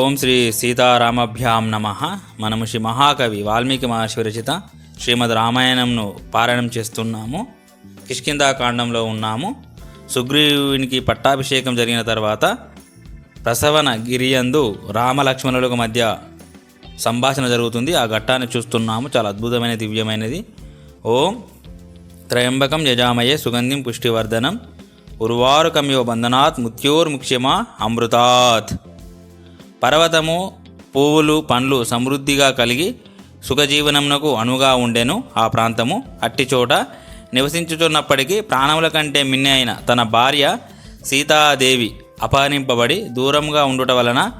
ఓం శ్రీ సీతారామభ్యాం నమ. మనము శ్రీ మహాకవి వాల్మీకి మహర్షి రచిత శ్రీమద్ రామాయణంను పారాయణం చేస్తున్నాము. కిష్కిందాకాండంలో ఉన్నాము. సుగ్రీవునికి పట్టాభిషేకం జరిగిన తర్వాత ప్రసవన గిరియందు రామలక్ష్మణులకు మధ్య సంభాషణ జరుగుతుంది. ఆ ఘట్టాన్ని చూస్తున్నాము. చాలా అద్భుతమైన దివ్యమైనది. ఓం త్రయంబకం యజామయే సుగంధిం పుష్టివర్ధనం. ఉర్వారుకమ్యో బంధనాత్ ముత్యోర్ముక్ష్యమా అమృతాత్. పర్వతము పువ్వులు పండ్లు సమృద్ధిగా కలిగి సుఖజీవనమునకు అనుగా ఉండెను. ఆ ప్రాంతము అట్టి చోట నివసించుచున్నప్పటికీ ప్రాణముల కంటే మిన్నె అయిన తన భార్య సీతాదేవి అపహరింపబడి దూరంగా ఉండుట వలన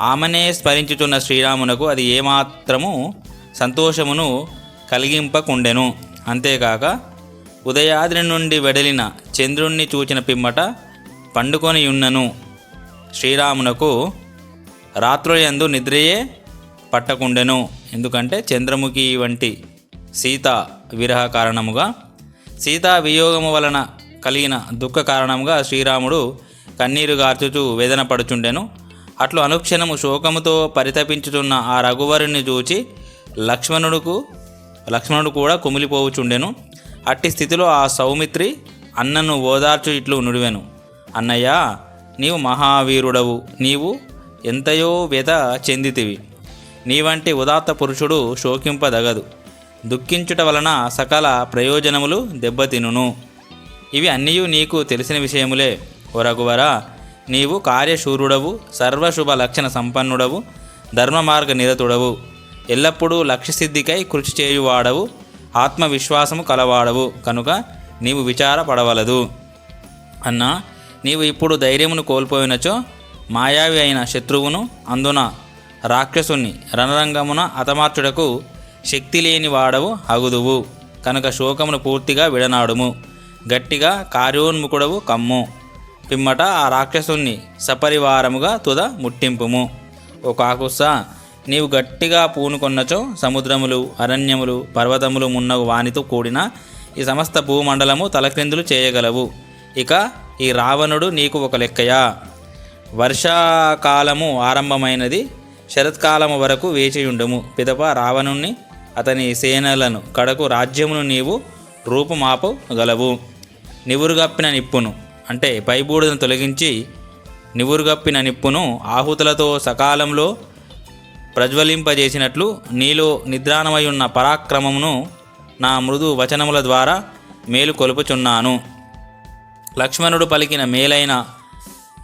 ఆమెనే స్మరించుచున్న శ్రీరామునకు అది ఏమాత్రము సంతోషమును కలిగింపకుండెను. అంతేకాక ఉదయాద్రి నుండి వెడలిన చంద్రుణ్ణి చూచిన పిమ్మట పండుకొని ఉన్నను. శ్రీరామునకు రాత్రులందు నిద్రయే పట్టకుండెను. ఎందుకంటే చంద్రముఖి వంటి సీత విరహ కారణముగా సీతా వియోగము వలన కలిగిన దుఃఖ కారణముగా శ్రీరాముడు కన్నీరు గార్చుచూ వేదన పడుచుండెను. అట్లు అనుక్షణము శోకముతో పరితపించుచున్న ఆ రఘువరుని చూచి లక్ష్మణుడుకు లక్ష్మణుడు కూడా కుమిలిపోవుచుండెను. అట్టి స్థితిలో ఆ సౌమిత్రి అన్నను ఓదార్చు ఇట్లు నుడివెను. అన్నయ్య నీవు మహావీరుడవు. నీవు ఎంతయో వ్యత చెందితివి. నీ వంటి ఉదాత్త పురుషుడు శోకింపదగదు. దుఃఖించుట వలన సకల ప్రయోజనములు దెబ్బతినును. ఇవి అన్నీ నీకు తెలిసిన విషయములే. ఓ నీవు కార్యశూరుడవు సర్వశుభ లక్షణ సంపన్నుడవు ధర్మ మార్గ నిరతుడవు. ఎల్లప్పుడూ లక్ష్యసిద్ధికై కృషి చేయువాడవు ఆత్మవిశ్వాసము కలవాడవు కనుక నీవు విచారపడవలదు. అన్నా నీవు ఇప్పుడు ధైర్యమును కోల్పోయినచో మాయావి అయిన శత్రువును అందున రాక్షసుని రణరంగమున అతమార్చుటకు శక్తి లేని వాడవు అగుదువు కనుక శోకమును పూర్తిగా విడనాడుము. గట్టిగా కార్యోన్ముఖుడవు కమ్ము. పిమ్మట ఆ రాక్షసుని సపరివారముగా తుద ముట్టింపుము. ఓ కాకుస్స నీవు గట్టిగా పూనుకొన్నచో సముద్రములు అరణ్యములు పర్వతములు మున్నగు వానితో కూడిన ఈ సమస్త భూమండలము తలక్రిందులు చేయగలవు. ఇక ఈ రావణుడు నీకు ఒక లెక్కయా? వర్షాకాలము ఆరంభమైనది శరత్కాలము వరకు వేచియుండము. పిదప రావణుణ్ణి అతని సేనలను కడకు రాజ్యమును నీవు రూపుమాపగలవు నివురుగప్పిన నిప్పును అంటే పైబూడును తొలగించి నివురుగప్పిన నిప్పును ఆహుతులతో సకాలంలో ప్రజ్వలింపజేసినట్లు నీలో నిద్రాణమై ఉన్న పరాక్రమమును నా మృదు వచనముల ద్వారా మేలు కొలుపుచున్నాను. లక్ష్మణుడు పలికిన మేలైన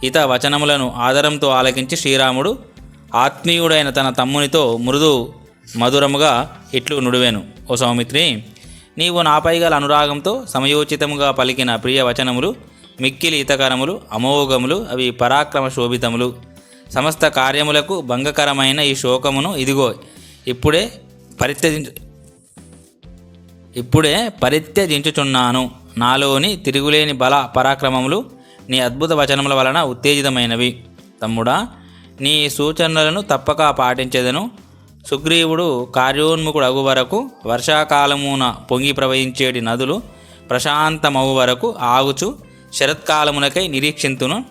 ఇత వచనములను ఆదరంతో ఆలకించి శ్రీరాముడు ఆత్మీయుడైన తన తమ్మునితో మృదు మధురముగా ఇట్లు నుడివేను. ఓ సౌమిత్రి నీవు నాపై గల అనురాగంతో సమయోచితముగా పలికిన ప్రియ వచనములు మిక్కిలి హితకరములు అమోఘములు అవి పరాక్రమ శోభితములు. సమస్త కార్యములకు భంగకరమైన ఈ శోకమును ఇదిగో ఇప్పుడే పరిత్యజించు ఇప్పుడే పరిత్యజించుచున్నాను. నాలోని తిరుగులేని బల పరాక్రమములు నీ అద్భుత వచనముల వలన ఉత్తేజితమైనవి. తమ్ముడా నీ సూచనలను తప్పక పాటించేదను. సుగ్రీవుడు కార్యోన్ముఖుడు అగు వరకు వర్షాకాలమున పొంగి ప్రవహించేటి నదులు ప్రశాంతమగు వరకు ఆగుచు శరత్కాలమునకై నిరీక్షింతును.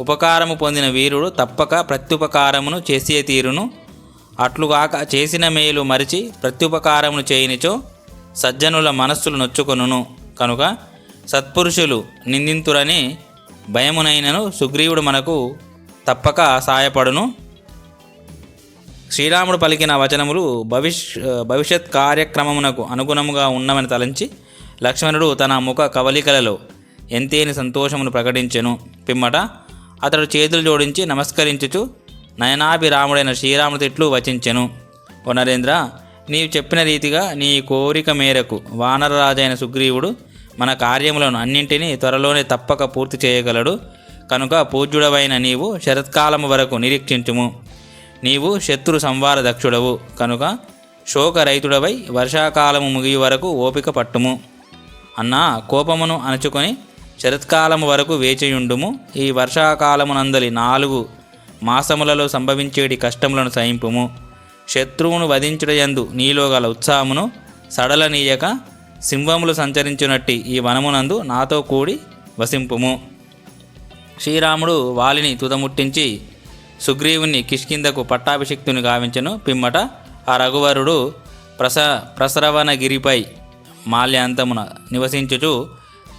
ఉపకారము పొందిన వీరుడు తప్పక ప్రత్యుపకారమును చేసే తీరును. అట్లుగాక చేసిన మేలు మరిచి ప్రత్యుపకారమును చేయనిచో సజ్జనుల మనస్సులు నొచ్చుకొనును. కనుక సత్పురుషులు నిందింతురని భయమునైనను సుగ్రీవుడు మనకు తప్పక సాయపడును శ్రీరాముడు పలికిన వచనములు భవిష్ భవిష్యత్ కార్యక్రమమునకు అనుగుణముగా ఉన్నవని తలంచి లక్ష్మణుడు తన ముఖ కవలికలలో ఎంతేని సంతోషమును ప్రకటించెను. పిమ్మట అతడు చేతులు జోడించి నమస్కరించుచు నయనాభిరాముడైన శ్రీరాముడు తిట్లు వచించెను. ఓ నరేంద్ర నీవు చెప్పిన రీతిగా నీ కోరిక మేరకు వానరరాజైన సుగ్రీవుడు మన కార్యములను అన్నింటినీ త్వరలోనే తప్పక పూర్తి చేయగలడు. కనుక పూజ్యుడవైన నీవు శరత్కాలము వరకు నిరీక్షించుము. నీవు శత్రు సంవార దక్షుడవు కనుక శోకరహితుడవై వర్షాకాలము ముగియు వరకు ఓపిక పట్టుము. అన్నా కోపమును అణచుకొని శరత్కాలము వరకు వేచియుండుము. ఈ వర్షాకాలమునందలి నాలుగు మాసములలో సంభవించేటి కష్టములను సహింపుము. శత్రువును వధించుటయందు నీలో గల ఉత్సాహమును సడలనీయక సింహములు సంచరించునట్టి ఈ వనమునందు నాతో కూడి వసింపుము. శ్రీరాముడు వాలిని తుదముట్టించి సుగ్రీవుని కిష్కిందకు పట్టాభిషిక్తుని గావించను. పిమ్మట ఆ రఘువరుడు ప్రస ప్రసరవణగిరిపై మాల్యాంతమున నివసించుచు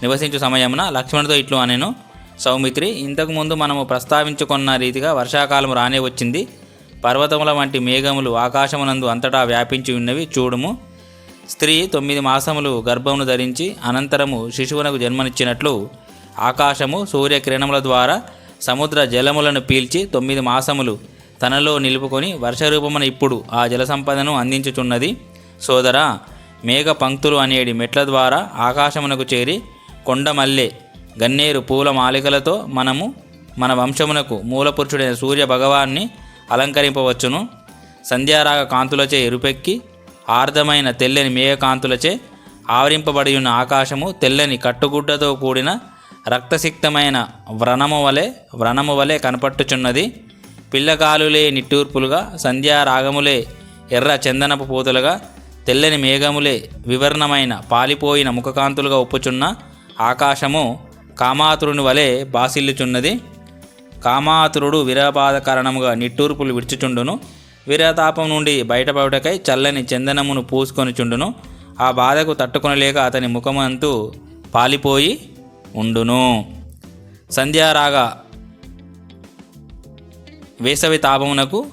నివసించు సమయమున లక్ష్మణుతో ఇట్లు అనెను. సౌమిత్రి ఇంతకుముందు మనము ప్రస్తావించుకున్న రీతిగా వర్షాకాలం రానే వచ్చింది. పర్వతముల వంటి మేఘములు ఆకాశమునందు అంతటా వ్యాపించి ఉన్నవి. చూడుము. స్త్రీ తొమ్మిది మాసములు గర్భమును ధరించి అనంతరము శిశువునకు జన్మనిచ్చినట్లు ఆకాశము సూర్యకిరణముల ద్వారా సముద్ర జలములను పీల్చి తొమ్మిది మాసములు తనలో నిలుపుకొని వర్షరూపమున ఇప్పుడు ఆ జల సంపదను అందించుచున్నది. సోదరా మేఘ పంక్తులు అనేడి మెట్ల ద్వారా ఆకాశమునకు చేరి కొండమల్లె గన్నేరు పూల మాలికలతో మనము మన వంశమునకు మూలపురుషుడైన సూర్య భగవాన్ని అలంకరింపవచ్చును. సంధ్యారాగ కాంతులచే ఎరుపెక్కి ఆర్ధమైన తెల్లని మేఘకాంతులచే ఆవరింపబడి ఉన్న ఆకాశము తెల్లని కట్టుగుడ్డతో కూడిన రక్తసిక్తమైన వ్రణము వలె వ్రణము వలె కనపట్టుచున్నది. పిల్లకాలులే నిట్టూర్పులుగా సంధ్యారాగములే ఎర్ర చందనపు పూతలుగా తెల్లని మేఘములే వివర్ణమైన పాలిపోయిన ముఖకాంతులుగా ఒప్పుచున్న ఆకాశము కామాతురుని వలె బాసిల్లుచున్నది. కామాతురుడు విరపాద కారణముగా నిట్టూర్పులు విడుచుచుండును. వీరతాపం నుండి బయటపడుటకై చల్లని చందనమును పూసుకొని చుండును. ఆ బాధకు తట్టుకొనలేక అతని ముఖమంతు పాలిపోయి ఉండును. సంధ్యారాగ వేసవి తాపమునకు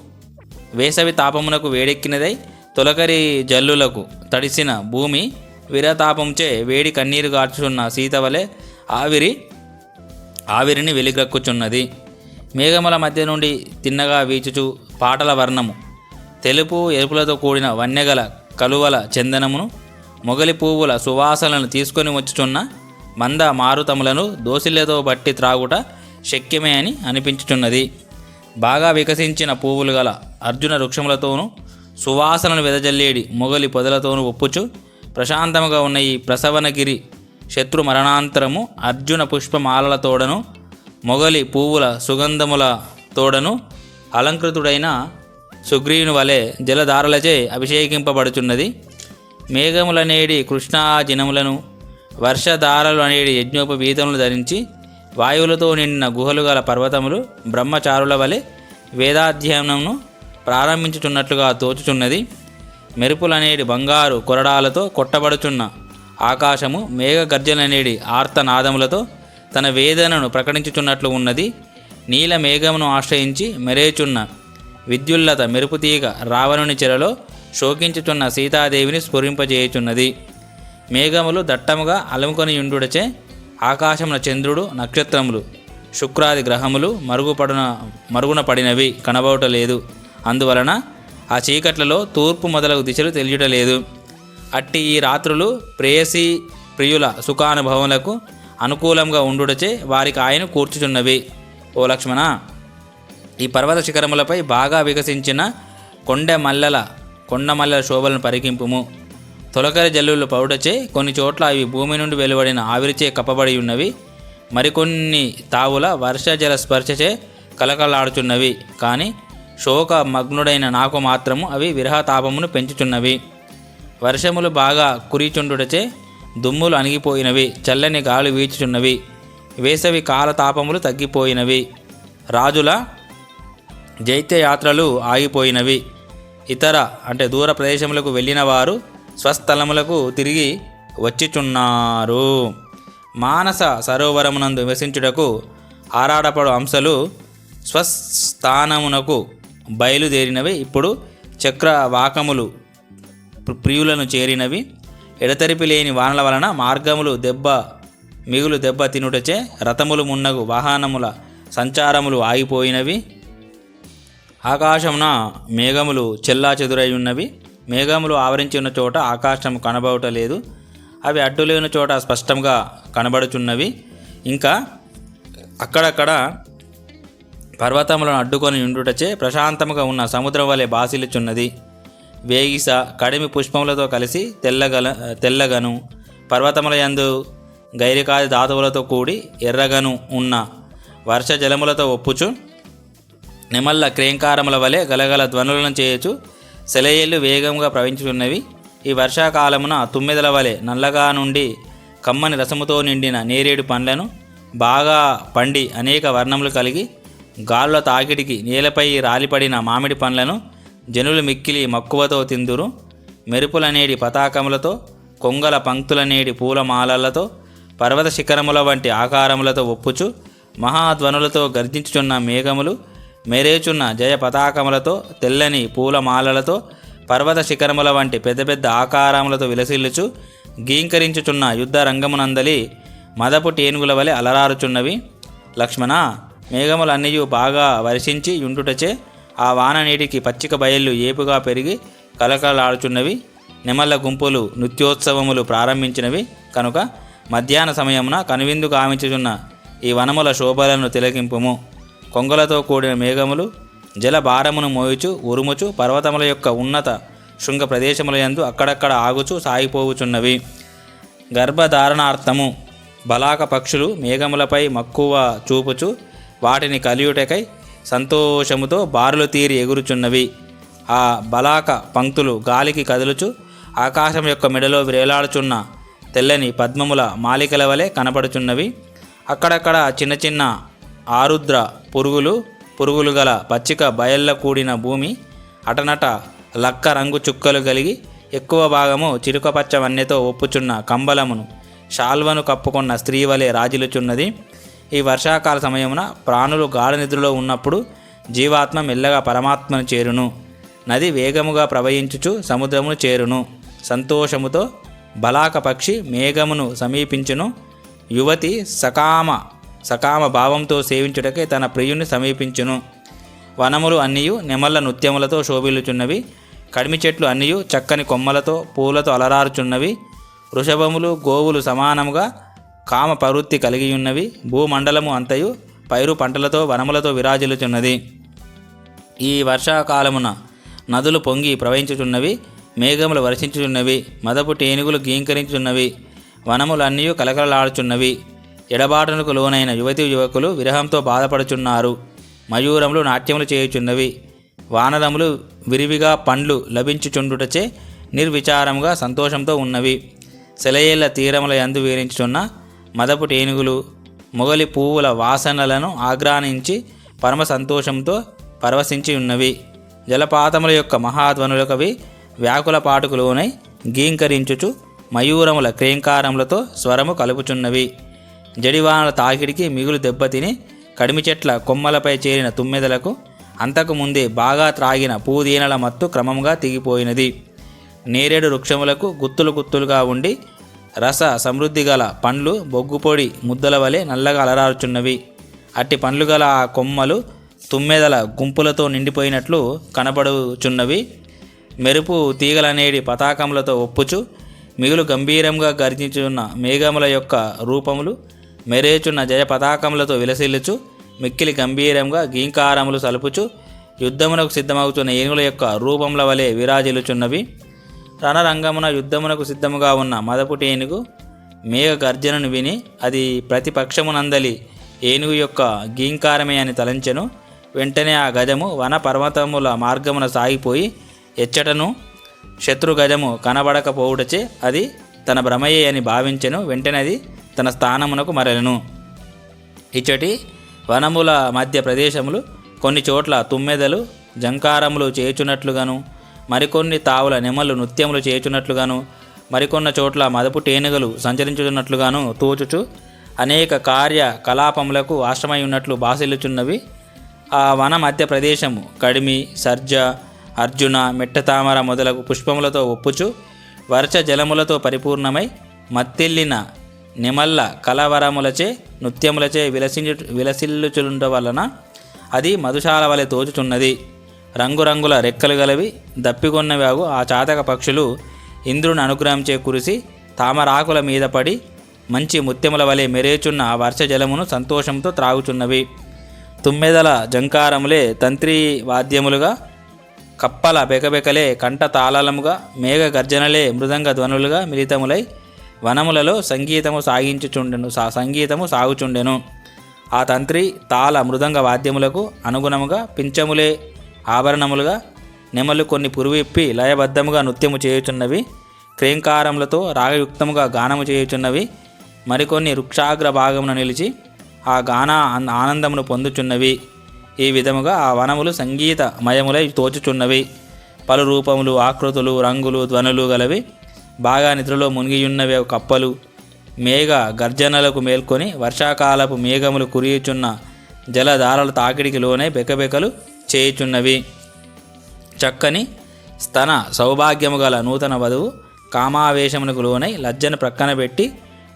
వేసవి తాపమునకు వేడెక్కినదై తొలకరి జల్లులకు తడిసిన భూమి విరతాపంచే వేడి కన్నీరు గార్చున్న సీతవలే ఆవిరి ఆవిరిని వెలిగక్కుచున్నది. మేఘముల మధ్య నుండి తిన్నగా వీచుచు పాటల వర్ణము. తెలుపు ఎరుపులతో కూడిన వన్యగల కలువల చందనమును మొగలి పువ్వుల సువాసనలను తీసుకొని వచ్చుచున్న మంద మారుతములను దోసిళ్ళతో బట్టి త్రాగుట శక్యమే అని అనిపించుచున్నది. బాగా వికసించిన పువ్వులు గల అర్జున వృక్షములతోనూ సువాసనను వెదజల్లేడి మొగలి పొదలతోనూ ఒప్పుచు ప్రశాంతముగా ఉన్న ఈ ప్రసవనగిరి శత్రు మరణాంతరము అర్జున పుష్పమాలల తోడను మొగలి పువ్వుల సుగంధముల తోడను అలంకృతుడైన సుగ్రీవుని వలె జలధారలచే అభిషేకింపబడుచున్నది. మేఘములనేడి కృష్ణా జినములను వర్షధారలు అనేడి యజ్ఞోపవీతములు ధరించి వాయువులతో నిండిన గుహలు గల పర్వతములు బ్రహ్మచారుల వలె వేదాధ్యయనమును ప్రారంభించుచున్నట్లుగా తోచుచున్నది. మెరుపులనేడి బంగారు కొరడాలతో కొట్టబడుచున్న ఆకాశము మేఘ గర్జననేడి ఆర్తనాదములతో తన వేదనను ప్రకటించుచున్నట్లు ఉన్నది. నీల మేఘమును ఆశ్రయించి మెరేచున్న విద్యుల్లత మెరుపుతీగ రావణుని చెరలో శోకించుచున్న సీతాదేవిని స్ఫురింపజేయుచున్నది. మేఘములు దట్టముగా అలుముకొని ఉండుడచే ఆకాశమున చంద్రుడు నక్షత్రములు శుక్రాది గ్రహములు మరుగుపడున మరుగున పడినవి కనబడటలేదు. అందువలన ఆ చీకట్లలో తూర్పు మొదలగు దిశలు తెలియటలేదు. అట్టి ఈ రాత్రులు ప్రేయసీ ప్రియుల సుఖానుభవములకు అనుకూలంగా ఉండుటచే వారికి ఆయన కూర్చుచున్నవి. ఓ లక్ష్మణ ఈ పర్వత శిఖరములపై బాగా వికసించిన కొండ మల్లెల కొండ మల్లెల శోభలను పరికింపుము. తొలకరి జల్లులు పౌడచే కొన్ని చోట్ల అవి భూమి నుండి వెలువడిన ఆవిరిచే కప్పబడి ఉన్నవి. మరికొన్ని తావుల వర్షజల స్పర్శచే కలకలాడుచున్నవి. కానీ శోక మగ్నుడైన నాకు మాత్రము అవి విరహతాపమును పెంచుచున్నవి. వర్షములు బాగా కురిచుండుటచే దుమ్ములు అణిగిపోయినవి చల్లని గాలి వీచుచున్నవి. వేసవి కాలతాపములు తగ్గిపోయినవి. రాజుల జైత్య యాత్రలు ఆగిపోయినవి. ఇతర అంటే దూర ప్రదేశములకు వెళ్ళిన వారు స్వస్థలములకు తిరిగి వచ్చిచున్నారు. మానస సరోవరమునందు నివసించుటకు ఆరాడపడు అంశలు స్వస్థానమునకు బయలుదేరినవి. ఇప్పుడు చక్ర వాకములు ప్రియులను చేరినవి. ఎడతెరిపి లేని వానల వలన మార్గములు దెబ్బ మిగులు దెబ్బ తినుటచే రథములు మున్నగు వాహనముల సంచారములు ఆగిపోయినవి. ఆకాశమున మేఘములు చెల్లా చెదురై ఉన్నవి. మేఘములు ఆవరించి ఉన్న చోట ఆకాశం కనబడటలేదు అవి అడ్డులేని చోట స్పష్టంగా కనబడుచున్నవి. ఇంకా అక్కడక్కడ పర్వతములను అడ్డుకొని ఉండుటచే ప్రశాంతముగా ఉన్న సముద్రం వలె బాసిల్లుచున్నది. వేగిస కడిమి పుష్పములతో కలిసి తెల్లగల తెల్లగను పర్వతముల యందు గైరికాది ధాతువులతో కూడి ఎర్రగను ఉన్న వర్ష జలములతో ఒప్పుచు నిమల్ల క్రేంకారముల వలె గలగల ధ్వనులను చేయొచ్చు సెలయేళ్ళు వేగంగా ప్రవహించుచున్నవి. ఈ వర్షాకాలమున తుమ్మెదల వలె నల్లగా నుండి కమ్మని రసముతో నిండిన నేరేడు పండ్లను బాగా పండి అనేక వర్ణములు కలిగి గాలుల తాకిడికి నేలపై రాలిపడిన మామిడి పండ్లను జనులు మిక్కిలి మక్కువతో తిందురు. మెరుపులనేడి పతాకములతో కొంగల పంక్తులనేడి పూలమాలలతో పర్వత శిఖరముల వంటి ఆకారములతో ఒప్పుచు మహాధ్వనులతో గర్జించుచున్న మేఘములు మెరేచున్న జయ పతాకములతో తెల్లని పూలమాలలతో పర్వత శిఖరముల వంటి పెద్ద పెద్ద ఆకారములతో విలసిల్లుచు గీంకరించుచున్న యుద్ధ రంగమునందలి మదపు టేనుగుల వలె అలరారుచున్నవి. లక్ష్మణ మేఘములన్నీ బాగా వర్షించి యుండుటచే ఆ వాన నీటికి పచ్చిక బయళ్ళు ఏపుగా పెరిగి కలకలాడుచున్నవి. నెమళ్ళ గుంపులు నృత్యోత్సవములు ప్రారంభించినవి. కనుక మధ్యాహ్న సమయమున కనువిందు కామించుచున్న ఈ వనముల శోభలను తిలకింపుము. కొంగలతో కూడిన మేఘములు జల భారమును మోయుచు ఉరుముచు పర్వతముల యొక్క ఉన్నత శృంగ ప్రదేశముల యందు అక్కడక్కడ ఆగుచు సాగిపోవుచున్నవి. గర్భధారణార్థము బలాక పక్షులు మేఘములపై మక్కువ చూపుచు వాటిని కలియుటకై సంతోషముతో బారులు తీరి ఎగురుచున్నవి. ఆ బలాక పంక్తులు గాలికి కదులుచు ఆకాశం యొక్క మెడలో వేలాడుచున్న తెల్లని పద్మముల మాలికల వలె కనపడుచున్నవి అక్కడక్కడ చిన్న చిన్న ఆరుద్ర పురుగులు పురుగులు గల పచ్చిక బయళ్ళ కూడిన భూమి అటనట లక్క రంగు చుక్కలు కలిగి ఎక్కువ భాగము చిరుకపచ్చ వన్నెతో ఒప్పుచున్న కంబలమును శాల్వను కప్పుకున్న స్త్రీ వలె రాజులుచున్నది. ఈ వర్షాకాల సమయమున ప్రాణులు గాఢ నిద్రలో ఉన్నప్పుడు జీవాత్మ మెల్లగా పరమాత్మను చేరును. నది వేగముగా ప్రవహించుచు సముద్రమును చేరును. సంతోషముతో బలాక పక్షి మేఘమును సమీపించును. యువతి సకామ సకామ భావంతో సేవించుటకే తన ప్రియుని సమీపించును. వనములు అన్నియు నెమళ్ళ నృత్యములతో శోభిల్లుచున్నవి. కడిమి చెట్లు అన్నియు చక్కని కొమ్మలతో పూలతో అలరారుచున్నవి. వృషభములు గోవులు సమానముగా కామ ప్రవృత్తి కలిగి ఉన్నవి భూమండలము అంతయు పైరు పంటలతో వనములతో విరాజిల్లుచున్నది. ఈ వర్షాకాలమున నదులు పొంగి ప్రవహించుచున్నవి. మేఘములు వర్షించుచున్నవి మదపు టేనుగులు గీంకరించున్నవి వనములన్నీ కలకలలాడుచున్నవి. ఎడబాటునకు లోనైన యువతి యువకులు విరహంతో బాధపడుచున్నారు. మయూరములు నాట్యములు చేయుచున్నవి. వానరములు విరివిగా పండ్లు లభించుచుండుటచే నిర్విచారముగా సంతోషంతో ఉన్నవి. సెలయేళ్ళ తీరముల యందు వీరించుచున్న మదపు టేనుగులు మొగలి పువ్వుల వాసనలను ఆగ్రానించి పరమ సంతోషంతో పరవశించి ఉన్నవి జలపాతముల యొక్క మహాధ్వనులకవి వ్యాకుల పాటుకు లోనై గీంకరించుచు మయూరముల క్రేంకారములతో స్వరము కలుపుచున్నవి. జడివానల తాకిడికి మిగులు దెబ్బతిని కడిమి చెట్ల కొమ్మలపై చేరిన తుమ్మెదలకు అంతకు ముందే బాగా త్రాగిన పూదీనల మత్తు క్రమంగా తెగిపోయినది. నేరేడు వృక్షములకు గుత్తులు గుత్తులుగా ఉండి రస సమృద్ధి గల పండ్లు బొగ్గుపొడి ముద్దల వలె నల్లగా అలరారుచున్నవి. అట్టి పండ్లు గల ఆ కొమ్మలు తుమ్మెదల గుంపులతో నిండిపోయినట్లు కనబడుచున్నవి. మెరుపు తీగలనేడి పతాకములతో ఒప్పుచు మిగులు గంభీరంగా గర్జించున్న మేఘముల యొక్క రూపములు మెరేచున్న జయ పతాకములతో విలసిల్లుచు మిక్కిలి గంభీరంగా గీంకారములు సలుపుచు యుద్ధమునకు సిద్ధమవుతున్న ఏనుగుల యొక్క రూపముల వలె విరాజిల్లుచున్నవి. రణరంగమున యుద్ధమునకు సిద్ధముగా ఉన్న మదపుటి ఏనుగు మేఘ గర్జనను విని అది ప్రతిపక్షమునందలి ఏనుగు యొక్క గీంకారమే అని తలంచెను. వెంటనే ఆ గజము వన పర్వతముల మార్గమున సాగిపోయి ఎచ్చటను శత్రుగజము కనబడకపోవుటచే అది తన భ్రమయే అని భావించెను వెంటనేది తన స్థానమునకు మరలను. ఇచ్చటి వనముల మధ్య ప్రదేశములు కొన్ని చోట్ల తుమ్మెదలు జంకారములు చేయుచున్నట్లుగాను మరికొన్ని తావుల నెమలు నృత్యములు చేయుచున్నట్లుగాను మరికొన్న చోట్ల మదపు టేనుగలు సంచరించున్నట్లుగాను తోచుచు అనేక కార్య కలాపములకు ఆశ్రమై ఉన్నట్లు బాసిల్లుచున్నవి. ఆ వన మధ్య ప్రదేశము కడిమి సర్జ అర్జున మిట్టతామర మొదలగు పుష్పములతో ఒప్పుచు వర్ష జలములతో పరిపూర్ణమై మత్తిల్లిన నిమల్ల కలవరములచే నృత్యములచే విలసించు విలసిల్లుచుండ వలన అది మధుశాల వలె తోచుచున్నది. రంగురంగుల రెక్కలు గలవి దప్పికొన్నవాగు ఆ చాతక పక్షులు ఇంద్రుని అనుగ్రహించే కురిసి తామరాకుల మీద పడి మంచి ముత్యముల వలె మెరేచున్న ఆ వర్ష జలమును సంతోషంతో త్రాగుచున్నవి. తుమ్మెదల జంకారములే తంత్రి వాద్యములుగా కప్పల బెకబెకలే కంఠ తాళాలముగా మేఘ గర్జనలే మృదంగ ధ్వనులుగా మిలితములై వనములలో సంగీతము సాగించుచుండెను సా సంగీతము సాగుచుండెను. ఆ తంత్రి తాళ మృదంగ వాద్యములకు అనుగుణముగా పించములే ఆభరణములుగా నెమలు కొన్ని పురువిప్పి లయబద్ధముగా నృత్యము చేయుచున్నవి క్రేంకారములతో రాగయుక్తముగా గానము చేయుచున్నవి మరికొన్ని వృక్షాగ్ర భాగమున నిలిచి ఆ గాన ఆనందమును పొందుచున్నవి. ఈ విధముగా ఆ వనములు సంగీతమయములై తోచుచున్నవి. పలు రూపములు ఆకృతులు రంగులు ధ్వనులు గలవి. బాగా నిద్రలో మునిగియున్నవి కప్పలు. మేఘ గర్జనలకు మేల్కొని వర్షాకాలపు మేఘములు కురియుచున్న జలధారల తాకిడికి లోనే బెకబెకలు చేయుచున్నవి. చక్కని స్తన సౌభాగ్యము గల నూతన వధువు కామావేశమునకు లోనై లజ్జను ప్రక్కన పెట్టి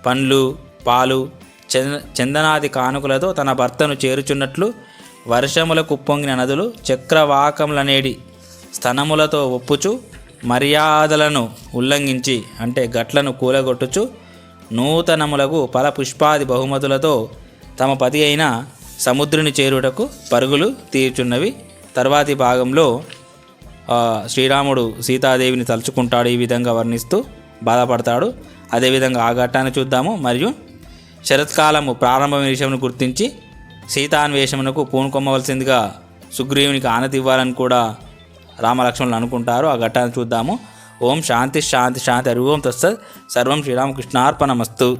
పండ్లు పాలు చంద చందనాది కానుకలతో తన భర్తను చేరుచున్నట్లు వర్షములకు పొంగిన నదులు చక్రవాకములనేడి స్తనములతో ఒప్పుచు మర్యాదలను ఉల్లంఘించి అంటే గట్లను కూలగొట్టుచు నూతనములకు పల పుష్పాది బహుమతులతో తమ పతి అయిన సముద్రుని చేరుటకు పరుగులు తీర్చున్నవి. తర్వాతి భాగంలో శ్రీరాముడు సీతాదేవిని తలుచుకుంటాడు ఈ విధంగా వర్ణిస్తూ బాధపడతాడు. అదేవిధంగా ఆ ఘట్టాన్ని చూద్దాము. మరియు శరత్కాలము ప్రారంభ విషయమును గుర్తించి సీతాన్వేషమునకు పూనుకొమ్మవలసిందిగా సుగ్రీవునికి ఆనతి ఇవ్వాలని కూడా రామలక్ష్మణులు అనుకుంటారు. ఆ ఘట్టాన్ని చూద్దాము. ఓం శాంతి శాంతి శాంతి. హరి ఓం తస్సత్. సర్వం శ్రీరామకృష్ణార్పణమస్తు.